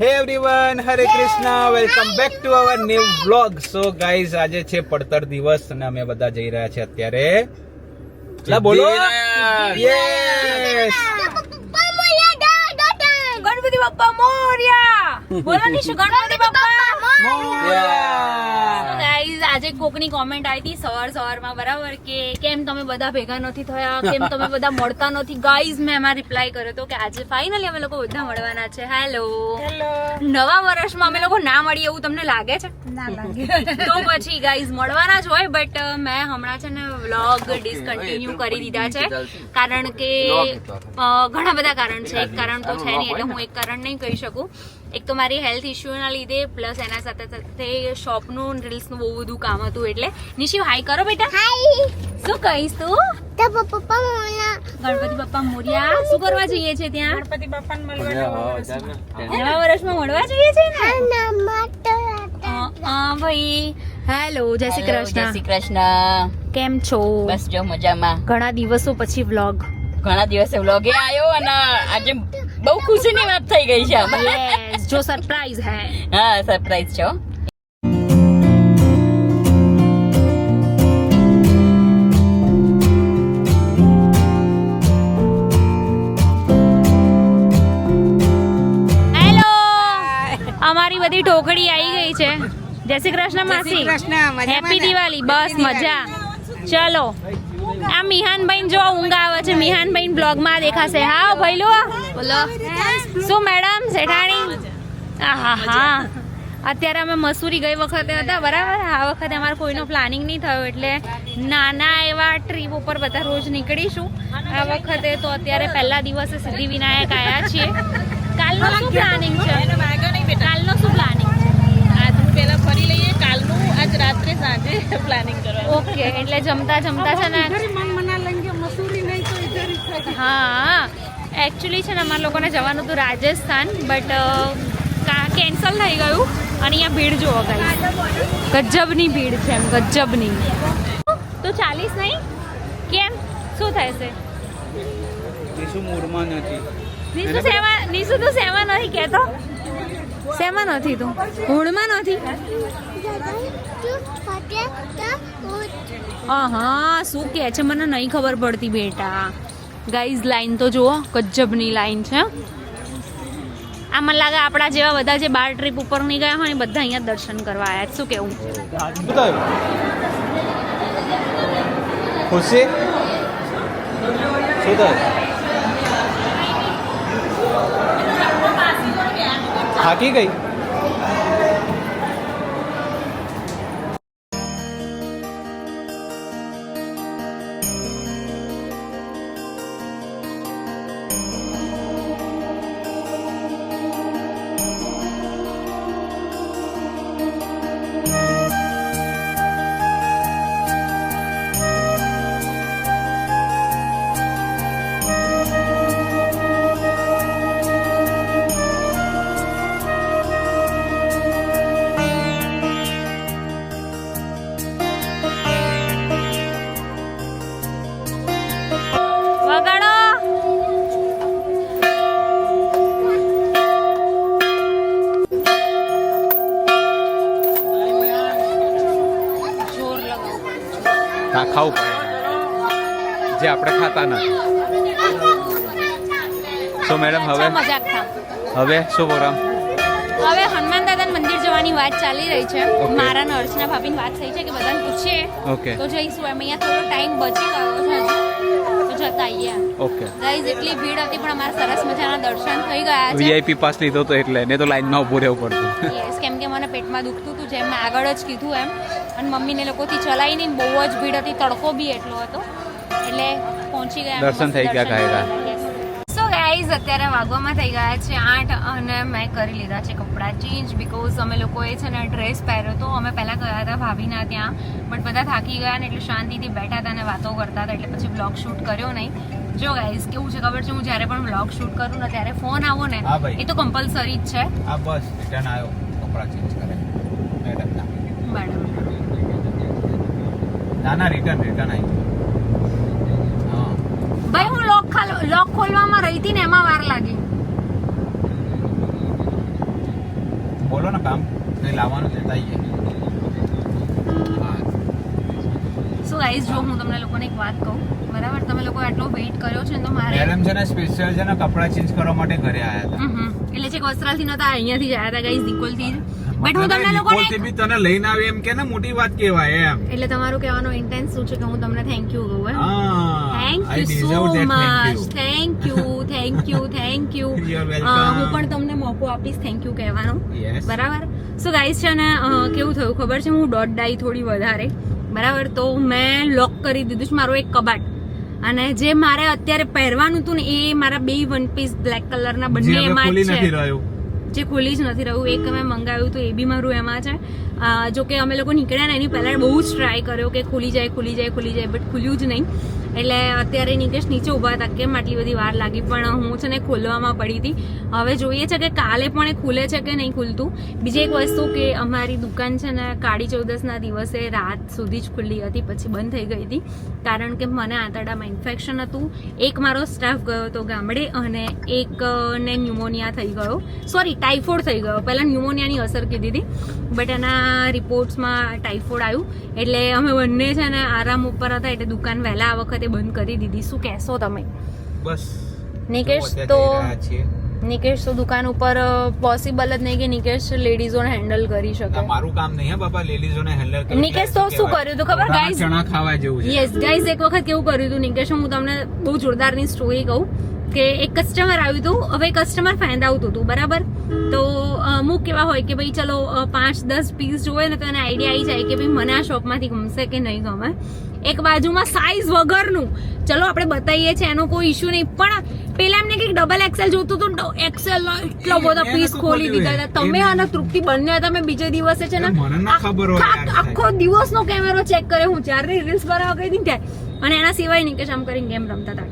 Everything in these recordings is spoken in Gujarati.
Hey everyone Hare Krishna welcome back to our new vlog so guys આજે છે પડતર દિવસ અને અમે બધા જઈ રહ્યા છે અત્યારે. બોલો. યસ ગણપતિ બાપ્પા મોર્યા! બોલો નિશુ ગણપતિ બાપ્પા ગાઈઝ આજે કોકની કોમેન્ટ આવી હતી સવાર સવારમાં બરાબર? કે કેમ તમે બધા ભેગા નથી થયા? કેમ તમે બધા મળતા નથી? ગાઈઝ મેં એમાં રિપ્લાય કર્યો હતો કે આજે ફાઇનલી અમે લોકો બધા મળવાના છે. હેલો નવા વર્ષમાં અમે લોકો ના મળીએ એવું તમને લાગે છે? તો પછી ગાઈઝ મળવાના જ હોય બટ મેં હમણાં છે ને વ્લોગ ડિસકન્ટિન્યુ કરી દીધા છે. કારણ કે ઘણા બધા કારણ છે. એક કારણ તો છે નહીં એટલે હું એક કારણ નહીં કહી શકું. એક તો મારી હેલ્થ ઇશ્યુના લીધે પ્લસ એના સાથે સાથે શોપનું રીલ્સનું બહુ બધું કામ હતું એટલે. નિશિવ હાઈ કરો બેટા. શું કહીશ તું? ગણપતિ બાપા મોર્યા શું કરવા જઈએ છે ત્યાં? નવા વર્ષમાં મળવા જઈએ છે ને? ભાઈ. હેલો જય શ્રી જય શ્રી કૃષ્ણ. કૃષ્ણ કેમ છો? બસ જો મજામાં. ઘણા દિવસો પછી વ્લોગ ઘણા દિવસે વ્લોગે આવ્યો અને આજે બહુ ખુશીની વાત થઈ ગઈ છે યસ જો સરપ્રાઈઝ હે. હા સરપ્રાઈઝ છે. અમારી બધી ઢોકળી આવી ગઈ છે. જય શ્રી કૃષ્ણ માસી. હેપી દિવાળી બસ મજા. ચલો. આ મિહાનભાઈ જો ઊંઘ આવે છે. મિહાનભાઈ બ્લોગમાં દેખાશે. હા ભઈલો બોલો. શું મેડમ શેઠાણી આહા હા. અત્યારે અમે મસૂરી ગઈ વખતે હતા. બરાબર? આ વખતે અમારે કોઈનો પ્લાનિંગ નહીં થયો એટલે નાના એવા ટ્રીપ ઉપર બધા રોજ નીકળીશું. આ વખતે તો અત્યારે પહેલા દિવસે સિદ્ધિ વિનાયક આવ્યા છીએ. કાલનો શું પ્લાનિંગ છે? કાલનો શું પ્લાનિંગ ઓકે એટલે જમતા જમતા છે ને હા એકચ્યુઅલી છે ને અમારા લોકોને જવાનું હતું રાજસ્થાન બટ કેન્સલ થઈ ગયું અને અહીંયા ભીડ જોવો ગઈ. ગજબની ભીડ છે એમ ગજબની. તો ચાલીસ નહીં? કેમ? શું થશે શું મૂડમાં નથી. નીસુ સેવા નીસુ તો સેવા નથી કહેતો. સેમાં નથી તું? મૂળમાં નથી? હા શું કે છે? મને નહીં ખબર પડતી બેટા. ગાઈઝ લાઈન તો જુઓ, ગજબની લાઈન છે. આ મને લાગે આપણા જેવા બધા જે બાર ટ્રીપ ઉપર નહીં ગયા હોય બધા અહીંયા દર્શન કરવા આવ્યા શું કેવું? ખુશી? શું થાકી ગઈ? હા ખાવું પડે. જે આપણે ખાતા નથી તો મેડમ હવે? મજાક થા હવે શું પ્રોગ્રામ હવે હનુમાન દાદા મંદિર જવાની વાત ચાલી રહી છે. મારા ને અર્ચના ભાભીની વાત થઈ છે કે બધાને પૂછીએ. તો જઈશું એમ અહીંયા થોડો ટાઈમ બચી ગયો છે જતા આવીએ. ઓકે. ગાઈઝ એટલી ભીડ હતી પણ અમારા સરસ મજાના દર્શન થઈ ગયા છે. વીઆઈપી પાસ લીધો તો એટલે ને તો લાઈનમાં ઊભું રહેવું પડતું. યસ કેમ કે મને પેટમાં દુખતું હતું જેમ મેં આગળ જ કીધું એમ. અને મમ્મીને લોકોથી ચલાવી નહીં બહુ જ ભીડ હતી તડકો બી એટલો હતો. એટલે પહોંચી ગયા દર્શન થઈ ગયા દર્શન કાયદા. કરી ગયા. સો ગાઈઝ અત્યારે વાગવામાં થઈ ગયા છે આઠ અને મેં કરી લીધા છે કપડાં ચેન્જ બીકોઝ અમે લોકોએ છે ને ડ્રેસ પહેર્યો તો અમે પહેલાં ગયા હતા ભાભીના ત્યાં બટ બધા થાકી ગયા ને એટલે શાંતિથી બેઠા હતા અને વાતો કરતા હતા એટલે પછી બ્લોગ શૂટ કર્યો નહીં. જો ગાઈઝ કેવું છે ખબર છે? હું જ્યારે પણ બ્લોગ શૂટ કરું ને ત્યારે ફોન આવો ને એ તો કમ્પલસરી જ છે. બસ રિટર્ન આવ્યો. કપડાં ચેન્જ કરે. મેડમ ના. ના રિટર્ન હા ભાઈ હું લોક લોક ખોલવામાં રહી હતી ને એમાં વાર લાગી. કઈ લાવવાનું લેતા આવીએ સો ગાઈઝ જો હું તમને લોકોને એક વાત કહું બરાબર? તમે લોકો આટલો વેઇટ કર્યો છે ને તો મારે મેડમ છે ને સ્પેશિયલ છે ને કપડાં ચેન્જ કરવા માટે ઘરે આવ્યા હતા. એટલે છે વસ્ત્રાલથી નતા અહીંયાથી જ આવ્યા હતા ગાઈઝ નિકોલથી જ. બટ હું તમને લોકોને બી તને લઈને આવી એમ કે ને મોટી વાત કહેવાય એમ. એટલે તમારું કહેવાનો ઇન્ટેન્સ શું છે કે હું તમને થેન્ક યુ કહું thank you so much thank you thank you thank you હું પણ તમને મોકો આપીશ થેન્ક યુ કહેવાનો. બરાબર? સો ગાઈસ છે ને કેવું થયું ખબર છે? હું દોઢ ડાઈ થોડી વધારે. બરાબર? તો મેં લોક કરી દીધું છે મારો એક કબાટ. અને જે મારે અત્યારે પહેરવાનું હતું ને એ મારા બે વન પીસ બ્લેક કલરના બંને એમાં છે. જે ખુલી જ નથી રહ્યું. એક મેં મંગાવ્યું તો એ બી મારું એમાં છે. જો કે અમે લોકો નીકળ્યા ને એની પહેલાં બહુ જ ટ્રાય કર્યો કે ખુલી જાય ખુલી જાય ખુલી જાય બટ ખુલ્યું જ નહીં. એટલે અત્યારે નિકેશ નીચે ઊભા હતા, કેમ આટલી બધી વાર લાગી? પણ હું છે ને ખોલવામાં પડી હતી. હવે જોઈએ છે કે કાલે પણ એ ખુલે છે કે નહીં ખુલતું. બીજી એક વસ્તુ કે અમારી દુકાન છે ને કાળી ચૌદસના દિવસે રાત સુધી જ ખુલ્લી હતી, પછી બંધ થઈ ગઈ હતી. કારણ કે મને આંતરડામાં ઇન્ફેક્શન હતું. એક મારો સ્ટાફ ગયો હતો ગામડે અને એક ને ન્યુમોનિયા થઈ ગયો. સોરી ટાઇફોઇડ થઈ ગયો. પહેલાં ન્યુમોનિયાની અસર કીધી હતી. બટ એના રિપોર્ટ્સમાં ટાઇફોઇડ આવ્યું. એટલે અમે બંને છે ને આરામ ઉપર હતા એટલે દુકાન વહેલા આ વખતે બંધ કરી દીધી. શું કહેશો તમે? બસ. નિકેશ તો. નિકેશ તો દુકાન ઉપર પોસિબલ જ નહીં કે નિકેશ લેડીઝોને હેન્ડલ કરી ના, શકે મારું કામ નહીં હે બાપા લેડીઝોને હેન્ડલ કરી નિકેશ તો શું કર્યું હતું ખબર, ગાઈઝ ચણા ખાવા જેવું છે. યસ ગાઈઝ એક વખત કેવું કર્યું હતું નિકેશ હું તમને બહુ જોરદારની સ્ટોરી કહું. કે એક કસ્ટમર આવ્યું હતું હવે કસ્ટમર આવતું હતું બરાબર? તો અમુક કેવા હોય કે ભાઈ ચલો પાંચ દસ પીસ જોવે ને તો એને આઈડિયા આવી જાય કે ભાઈ મને આ શોપમાંથી ગમશે કે નહીં ગમે. એક બાજુમાં સાઇઝ વગરનું. ચલો આપણે બતાવીએ છીએ એનો કોઈ ઇશ્યુ નહીં. પણ પેલા એમને કંઈક ડબલ એક્સેલ જોતું હતું એક્સેલ એટલો બધો પીસ ખોલી દીધા હતા. તમે અને તૃપ્તિ બંને હતા મેં બીજે દિવસે છે ને. આખા- દિવસનો કેમેરો ચેક કરે હું. જ્યારે રીલ્સ બનાવવા ગઈ હતી ને ત્યારે. અને એના સિવાય નિકેશ આમ કરીને ગેમ રમતા હતા.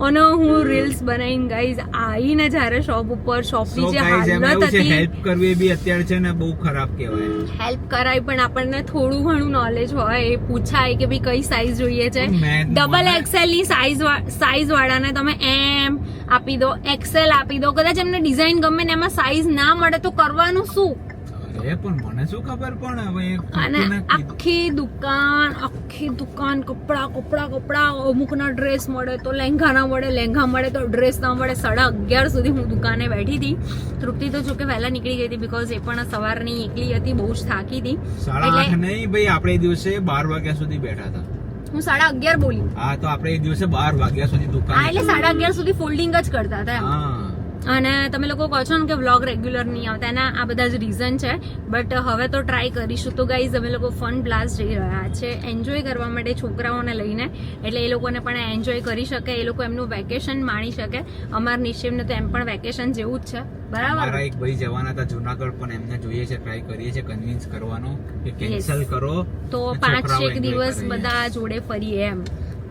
અને હું રીલ્સ બનાવીને ગાઈઝ આવીને જ્યારે શોપ ઉપર શોપની જે હાલત હતી હેલ્પ કરવી બી અત્યારે છે ને બહુ ખરાબ કહેવાય હેલ્પ કરાય પણ આપણને થોડું ઘણું નોલેજ હોય એ પૂછાય કે ભાઈ કઈ સાઈઝ જોઈએ છે ડબલ એક્સેલની સાઈઝ સાઈઝ વાળાને તમે એમ આપી દો એક્સેલ આપી દો કદાચ એમને ડિઝાઇન ગમે ને એમાં સાઈઝ ના મળે તો કરવાનું શું અરે પણ મને શું ખબર પણ હવે અને. આખી દુકાન આખી દુકાન કપડા કપડા કપડા અમુકના ડ્રેસ મળે તો લહેંગા ના મળે લેંઘા મળે તો ડ્રેસ ના મળે. સાડા અગિયાર સુધી હું દુકાને બેઠી હતી. તૃપ્તિ તો જોકે વહેલા નીકળી ગઈ હતી બીકોઝ એ પણ સવારની એકલી હતી બહુ જ થાકી હતી. સાડા આઠ નહીં ભાઈ આપણે એ દિવસે બાર વાગ્યા સુધી બેઠા હતા. હું સાડા અગિયાર બોલી. હા તો આપણે એ દિવસે બાર વાગ્યા સુધી દુકાન એટલે સાડા અગિયાર સુધી ફોલ્ડિંગ જ કરતા હતા હા. અને તમે લોકો કહો છો ને કે વ્લોગ રેગ્યુલર નહીં આવતા એના આ બધા જ રીઝન છે. બટ હવે તો ટ્રાય કરીશું. તો ગાઈઝ અમે લોકો ફન બ્લાસ્ટ જઈ રહ્યા છે. એન્જોય કરવા માટે છોકરાઓને લઈને. એટલે એ લોકોને પણ એન્જોય કરી શકે એ લોકો એમનું વેકેશન માણી શકે. અમાર નિશ્ચિમને તો એમ પણ વેકેશન જેવું જ છે. બરાબર? મારા એક ભાઈ જવાના હતા જુનાગઢ પણ એમને જોઈએ છે ટ્રાય કરીએ છે કન્વિન્સ કરવાનો કે કેન્સલ કરો તો પાંચ એક દિવસ બધા જોડે ફરીએ એમ.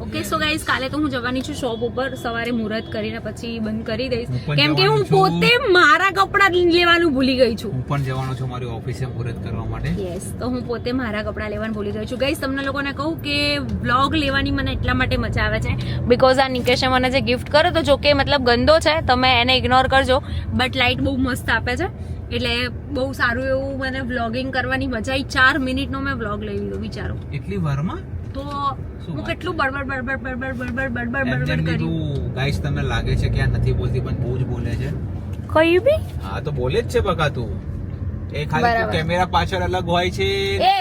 ઓકે સો ગાઈઝ કાલે તો હું જવાની છું શોપ ઉપર. સવારે મુહૂર્ત કરીને પછી બંધ કરી દઈશ. કેમ કે હું પોતે મારા કપડાં લેવાનું ભૂલી ગઈ છું. હું પણ જવાનો છું મારી ઓફિસે મુહૂર્ત કરવા માટે. યસ તો હું પોતે મારા કપડાં લેવાનું ભૂલી ગઈ છું. ગાઈઝ તમને લોકોને કહું કે વ્લોગ લેવાની મને એટલા માટે મજા આવે છે. બિકોઝ આ નિકેશે મને જે ગિફ્ટ કર્યો તો જો કે મતલબ ગંદો છે તમે એને ઇગ્નોર કરજો. બટ લાઇટ બહુ મસ્ત આપે છે. એટલે બહુ સારું એવું મને વ્લોગિંગ કરવાની મજા આવી ચાર મિનિટનો મેં વ્લોગ લઈ લીધો વિચારો. એટલી વારમાં? તો શું હું કેટલું બડબડ બડબડ બડબડ બડબડ બડબડ એમ જેમ બડબડ કરી ગાઈસ તમને લાગે છે કે આ નથી બોલતી પણ બહુ જ બોલે છે. કયું બી? હા તો બોલે જ છે બકા તું. એ ખાલી કેમેરા પાછળ અલગ હોય છે. એ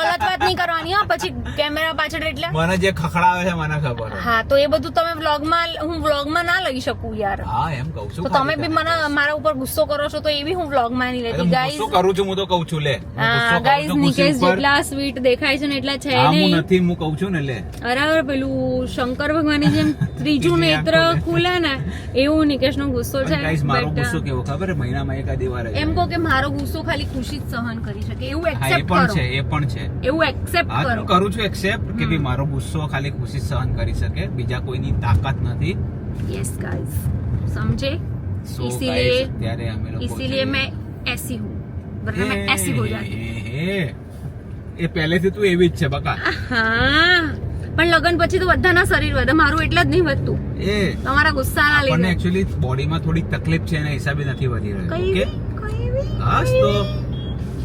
ગલત વાત નહીં કરવાની હા. પછી કેમેરા પાછળ એટલે. મને જે ખખડાવે છે મને ખબર હા તો એ બધું તમે વ્લોગમાં હું વ્લોગમાં ના લઈ શકું યાર. હા એમ કહું છું. તો તમે બી મને મારા ઉપર ગુસ્સો કરો છો તો એ બી હું વ્લોગમાં નહીં લેતી. ગાઈઝ શું કરું છું હું તો કહું છું લે. હા ગુસ્સો ગાઈઝ નિકેશ જેટલા સ્વીટ દેખાય છે ને એટલા છે નહીં હું નથી હું કહું છું ને લે. બરાબર પેલું શંકર ભગવાનની જેમ ત્રીજું નેત્ર ખુલે ને એવું નિકેશનો ગુસ્સો છે. guys, મારો ગુસ્સો કેવો? ખબર? મહિનામાં એકાદ વાર એમ કહો કે મારો ગુસ્સો ખાલી ખુશી જ સહન કરી શકે એવું હા એ પણ છે એ પણ છે. એવું એક્સેપ્ટ હા કરો હું કરું છું એક્સેપ્ટ કે ભાઈ મારો ગુસ્સો ખાલી ખુશી સહન કરી શકે બીજા કોઈની તાકાત નથી यस गाइस समझे So, इसीलिए guys, અત્યારે અમે લોકો इसीलिए જઈએ. मैं ऐसी हूँ वरना मैं ऐसी हो जाती એ, એ, એ પહેલેથી તું એવી જ છે બકા हाँ પણ લગ્ન પછી તો બધાના શરીર વધે મારું એટલે જ નહીં વધતું એ તમારા ગુસ્સાના આપણને લીધે એકચ્યુઅલી બોડીમાં થોડી તકલીફ છે એના હિસાબે નથી વધી રહ્યું કઈ ઓકે કઈ બી? હાસ તો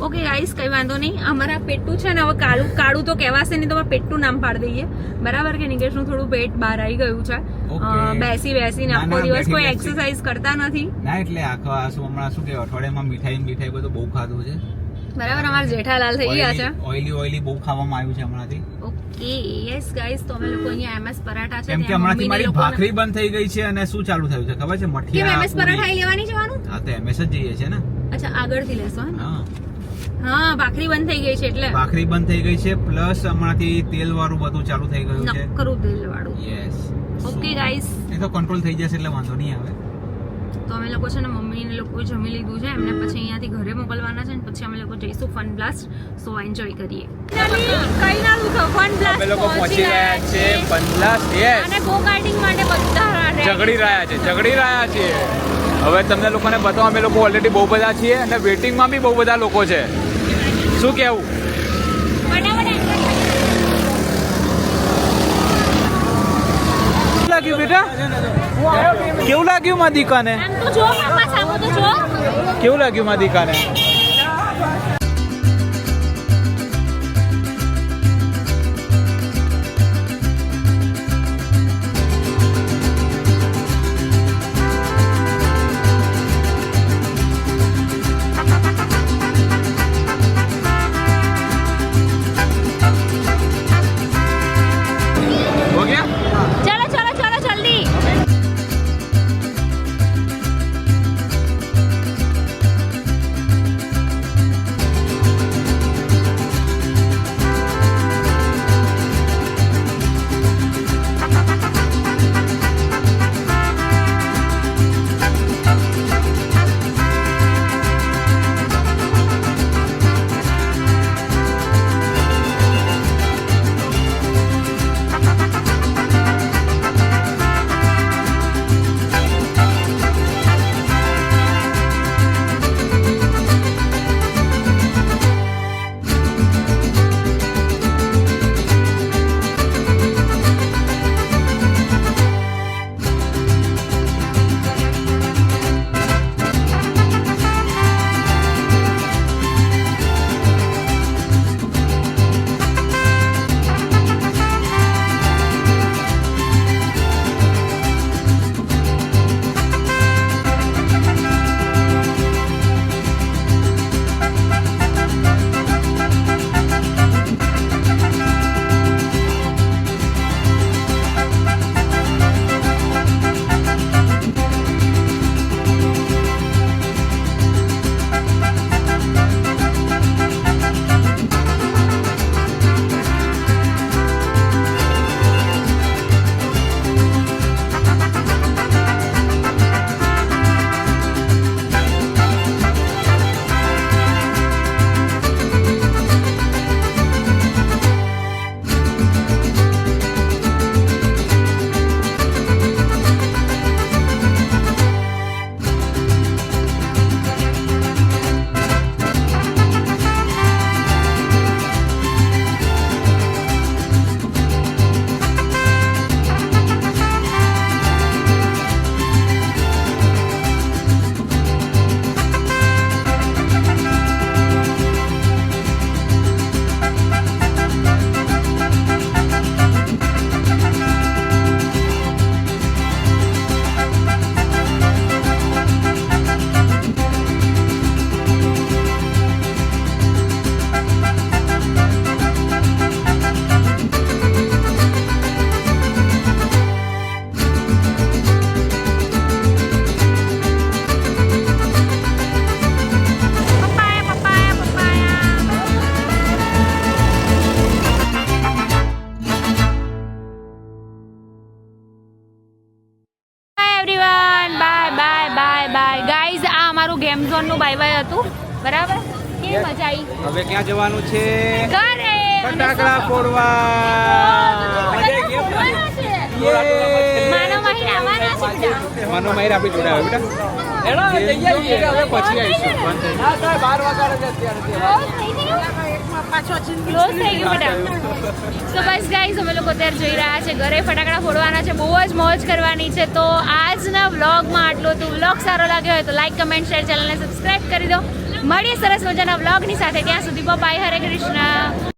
ઓકે ગાઈસ કઈ વાંધો નહીં. અમારા પેટું છે ને હવે કાળું કાળું તો કહેવાશે નહીં તો અમે પેટું નામ પાડી દઈએ. બરાબર કે નિકેશનું થોડું પેટ બહાર આવી ગયું છે. બેસી બેસીને આખો દિવસ કોઈ એક્સરસાઇઝ કરતા નથી. ના એટલે આખો આ શું હમણાં શું કે અઠવાડિયામાં મીઠાઈ મીઠાઈ બધું બહુ ખાધું છે. બરાબર અમારા જેઠાલાલ થઈ ગયા છે. ઓઈલી ઓઈલી બહુ ખાવામાં આવ્યું છે હમણાંથી. ઓકે યસ ગાઈસ તો અમે લોકો અહીંયા એમએસ પરાઠા છે કેમ કે હમણાંથી મારી ભાખરી બંધ થઈ ગઈ છે અને શું ચાલુ થયું છે ખબર છે? મઠિયા એમએસ પરાઠા લેવાની જવાનું હા તો એમએસ જ જઈએ છે ને. અચ્છા આગળથી લેશો હે? હા ભાખરી બંધ થઈ ગઈ છે એટલે. ભાખરી બંધ થઈ ગઈ છે પ્લસ હમણાંથી તેલ વાળું બધું ચાલુ થઈ ગયું છે. નકરું તેલ વાળું યસ ઓકે ગાઈસ એ તો કંટ્રોલ થઈ જશે એટલે વાંધો નહીં આવે. તો અમે લોકો છે ને મમ્મી ને લોકો જમી લીધું છે. એમને પછી અહીંયાથી ઘરે મોકલવાના છે ને પછી અમે લોકો જઈશું ફન બ્લાસ્ટ સો એન્જોય કરીએ. કઈ ના દુખો ફન બ્લાસ્ટ અમે લોકો પહોંચી રહ્યા છે. પંદલાસ યસ અને ગો કાર્ટિંગ માટે બધા ઝઘડી રહ્યા છે ઝઘડી રહ્યા છે હવે તમને લોકોને બતાવો અમે લોકો ઓલરેડી બહુ બધા છીએ અને વેટિંગમાં બી બહુ બધા લોકો છે. શું કેવું લાગ્યું બેટા? કેવું લાગ્યું મા દીકાને કેવું લાગ્યું મા દીકાને છીએ હવે ક્યાં જવાનું છે? ફટાકડા ફોડવા. માનો માહિર આપી જોડાવે બેટા. પછી આવીશું. પાછો તો બસ ગાઈઝ અમે લોકો અત્યારે જઈ રહ્યા છે ઘરે ફટાકડા ફોડવાના છે. બહુ જ મોજ કરવાની છે. તો આજના વ્લોગમાં આટલું હતું. વ્લોગ સારો લાગ્યો હોય તો લાઈક કમેન્ટ શેર ચેનલને સબસ્ક્રાઈબ કરી દો. મળીએ સરસ મજાના વ્લોગની સાથે. ત્યાં સુધી બાય હરે કૃષ્ણ.